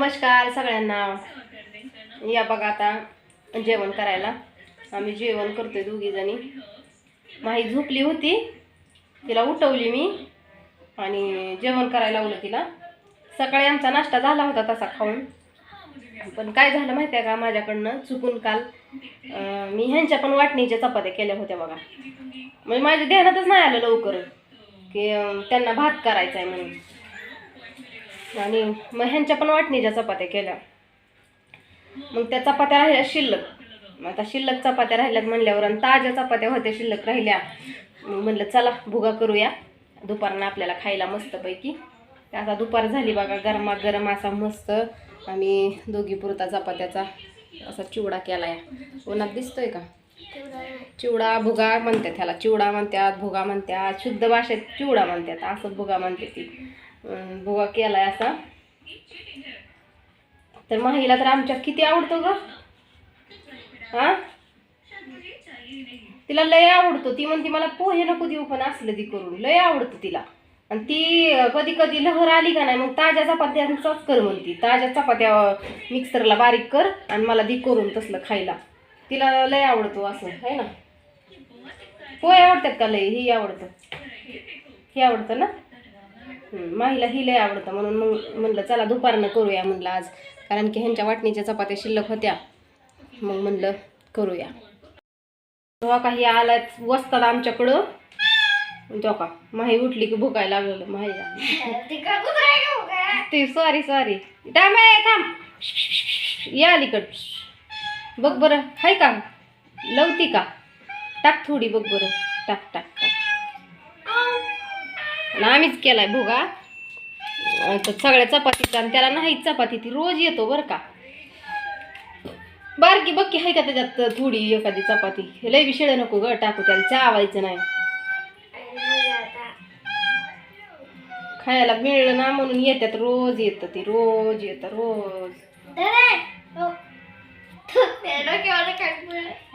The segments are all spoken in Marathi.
नमस्कार सगळ्यांना. या बघा आता जेवण करायला. आम्ही जेवण करतोय दोघी जणी. माही झोपली होती. तिला उठवली मी. आणि जेवण करायला लावलं तिला. सकाळी आमचा नाश्ता झाला होता तसा खाऊन. पण काय झालं माहिती आहे का? माझ्याकडनं चुकून काल मी ह्यांच्या पण वाटणीच्या चपात्या केल्या होत्या बघा. म्हणजे माझ्या ध्यानातच नाही आलं लवकर. की त्यांना भात करायचा आहे म्हणून. आणि मग ह्यांच्या पण वाटणीच्या चपात्या केल्या. मग त्या चपात्या राहिल्या शिल्लक. मग आता शिल्लक चपात्या राहिल्यात म्हणल्यावर आणि ताज्या चपात्या होत्या शिल्लक राहिल्या. मग म्हणलं चला भुगा करूया. दुपारनं आपल्याला खायला मस्तपैकी. आता दुपार झाली बघा गरमा गरम असा मस्त. आम्ही दोघी पुरता चपात्याचा असा चिवडा केला आहे उन्हात दिसतोय का? चिवडा भुगा म्हणतात ह्याला. चिवडा म्हणतात भुगा म्हणतात. शुद्ध भाषेत चिवडा म्हणतात. असं भुगा म्हणते ती. बुवा केला केलाय असा. तर माहीला तर आमच्या किती आवडतो ग? हा? तिला लय आवडतो. ती म्हणते मला पोहे नको देऊ पण असलं ती करून. लय आवडतं तिला. आणि ती कधी कधी लहर आली का नाही मग ताज्या चपात्यांचाच कर म्हणती. ताज्या चपात्या मिक्सरला बारीक कर आणि मला दी करून तसलं खायला. तिला लय आवडतो असं आहे ना? पोहे आवडतात का लय? ही आवडतं. हे आवडतं ना? माहीला ही लय आवडतं म्हणून मग म्हणलं चला दुपारनं करूया म्हणलं आज. कारण की ह्यांच्या वाटणीच्या चपात्या शिल्लक होत्या. मग म्हणलं करूया. तेव्हा काही आला वसतात आमच्याकडं. तेव्हा का? माही उठली की भुकायला लागलं माहीला ते सॉरी सॉरी थांब थांब. या अलीकड. बघ बरं हाय का? लवती का? टाक थोडी बघ बरं. टाक टाक टाक. आणि आम्हीच केलाय भुगा. तर सगळ्या चपातीचा आणि त्याला नाही चपाती ती रोज येतो बरं का. बारकी बक्की आहे का त्याच्यात थोडी एखादी चपाती? लय बी नको ग टाकू त्याला चावायचं नाही. खायला मिळलं ना म्हणून येतात रोज येतं ती रोज येतं रोज.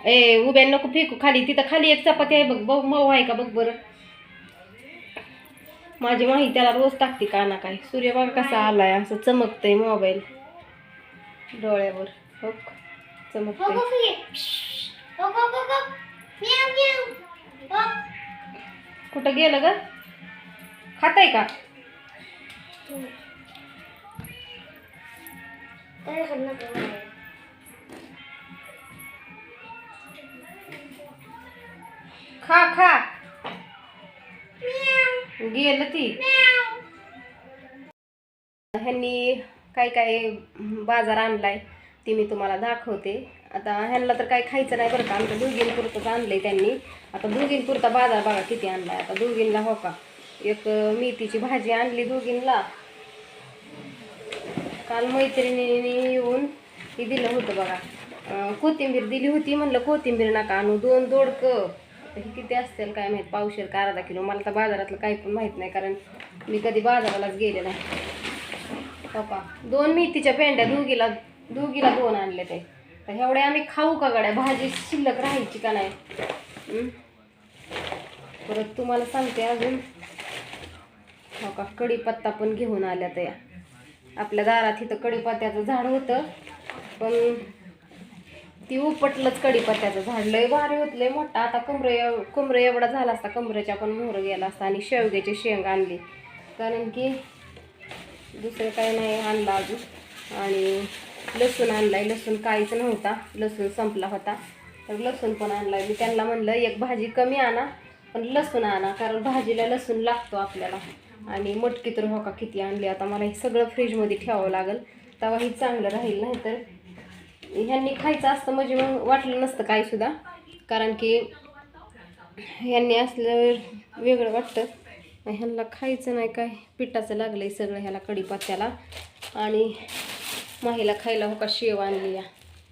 ए उभ्या नको फेकू खाली तिथं खाली एक चपाती आहे बघ बघ मऊ आहे का बघ बरं. माझी माही त्याला रोज टाकते का ना काय. सूर्य बघा कसा आलाय असं चमकतंय मोबाईल डोळ्यावर. हो चमकतंय. कुठं गेलं ग? खाताय का? खा खा. गेलं ती. ह्यांनी काय काय बाजार आणलाय ते मी तुम्हाला दाखवते. आता ह्यांना तर काही खायचं नाही बरं का. आमच्या दोघींपुरतंच आणलंय त्यांनी. आता दोघींपुरता बाजार बघा किती आणलाय. आता दुर्गीनला हो का. एक मेथीची भाजी आणली दुर्गीनला काल मैत्रिणीने येऊन हे दिलं होतं बघा. कोथिंबीर दिली होती. म्हणलं कोथिंबीर नका आणू. दोन दोडकं. तर हे किती असतील काय माहीत पावशेर का अर्धा किलो. मला तर बाजारातलं काही पण माहीत नाही कारण मी कधी बाजारालाच गेले नाही. पप्पा दोन मेथीच्या पेंड्या दुगीला दुगीला दोन आणले ते. तर एवढे आम्ही खाऊ का गड्या? भाजी शिल्लक राहायची का नाही? परत तुम्हाला सांगते अजून. हो का कढीपत्ता पण घेऊन आल्या त्या. आपल्या दारात इथं कढीपत्त्याचं झाड होतं पण ती उपटलंच कढीपत्त्याचं झाड. लय भारी होत लय मोठा. आता कमरे एव- कमरे एवढा झाला असता कमरेच्या पण मोहर गेला असता आणि शेवग्याची शेंग आणली. कारण की दुसरं काही नाही आणलं अजून. आणि लसूण आणलाय लसूण काहीच नव्हता. लसूण संपला होता. तर लसूण पण आणलाय. मी त्यांना म्हणलं एक भाजी कमी आणा पण लसूण आणा कारण भाजीला लसूण लागतो आपल्याला. आणि मटकी तर हो का किती आणली? आता मला हे सगळं फ्रीजमध्ये ठेवावं लागेल. तेव्हा ही चांगलं राहील नाही तर ह्यांनी खायचं असतं म्हणजे मग वाटलं नसतं काही सुद्धा. कारण की ह्यांनी असल्यावर वेगळं वाटतं. ह्यांना खायचं नाही काय. पिठाचं लागलं आहे सगळं ह्याला कढीपत्त्याला. आणि माहीला खायला हो का शेव आणली या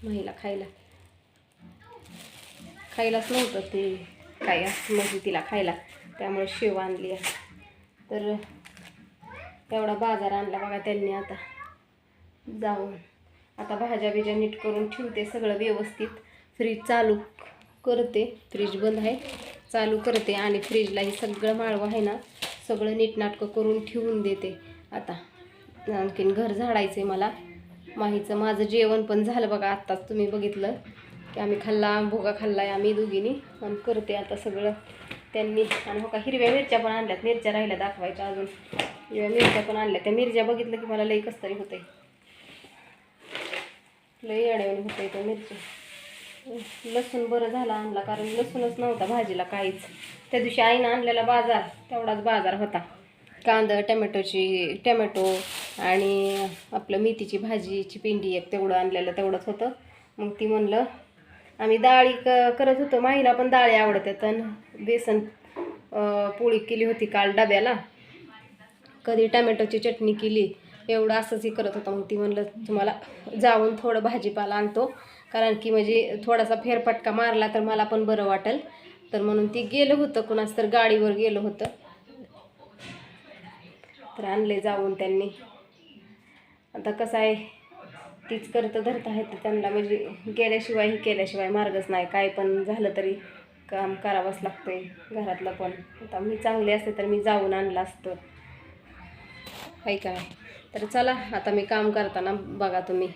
माहीला खायला. खायलाच नव्हतं ते काय असं म्हणजे तिला खायला. त्यामुळे शेव आणली आहे तर तेवढा बाजार आणला बघा त्यांनी आता. जाऊन. आता भाज्या बिज्या नीट करून ठेवते सगळं व्यवस्थित. फ्रीज चालू करते. फ्रीज बंद आहे. चालू करते आणि फ्रीजला हे सगळं माळवं आहे ना सगळं नीटनाटकं करून ठेवून देते. आता आणखीन घर झाडायचं आहे मला. माहीचं माझं जेवण पण झालं बघा आत्ताच तुम्ही बघितलं. की आम्ही खाल्ला भोगा खाल्ला आहे आम्ही दोघींनी. आणि करते आता सगळं त्यांनी. आणि हो का हिरव्या मिरच्या पण आणल्यात. मिरच्या राहिल्या दाखवायच्या अजून. हिरव्या मिरच्या पण आणल्या त्या मिरच्या बघितलं की मला लई कसं तरी होते लई अडवली होते त्या मिरची. लसूण बरं झाला आणला कारण लसूणच नव्हता भाजीला काहीच. त्या दिवशी आईनं आणलेला बाजार तेवढाच बाजार होता. कांदा टमॅटोची टमॅटो आणि आपलं मेथीची भाजीची पिंडी एक तेवढं आणलेलं तेवढंच होतं. मग ती म्हणलं आम्ही डाळी क करत होतो माईला पण डाळी आवडतात. आणि बेसन पोळी केली होती काल डब्याला. कधी टमॅटोची चटणी केली एवढं असंच हे करत होतं. मग ती म्हणलं तुम्हाला जाऊन थोडं भाजीपाला आणतो. कारण की म्हणजे थोडासा फेरफटका मारला तर मला पण बरं वाटेल. तर म्हणून ती गेलं होतं. कुणाच तर गाडीवर गेलं होतं. तर आणले जाऊन त्यांनी. आता कसं आहे तीच करतं धरत आहे तर त्यांना म्हणजे गेल्याशिवाय ही केल्याशिवाय मार्गच नाही. काय पण झालं तरी काम करावंच लागतंय घरातलं पण. आता मी चांगले असते तर मी जाऊन आणलं असतं. आहे काय तर चला आता मी काम करताना बघा तुम्ही.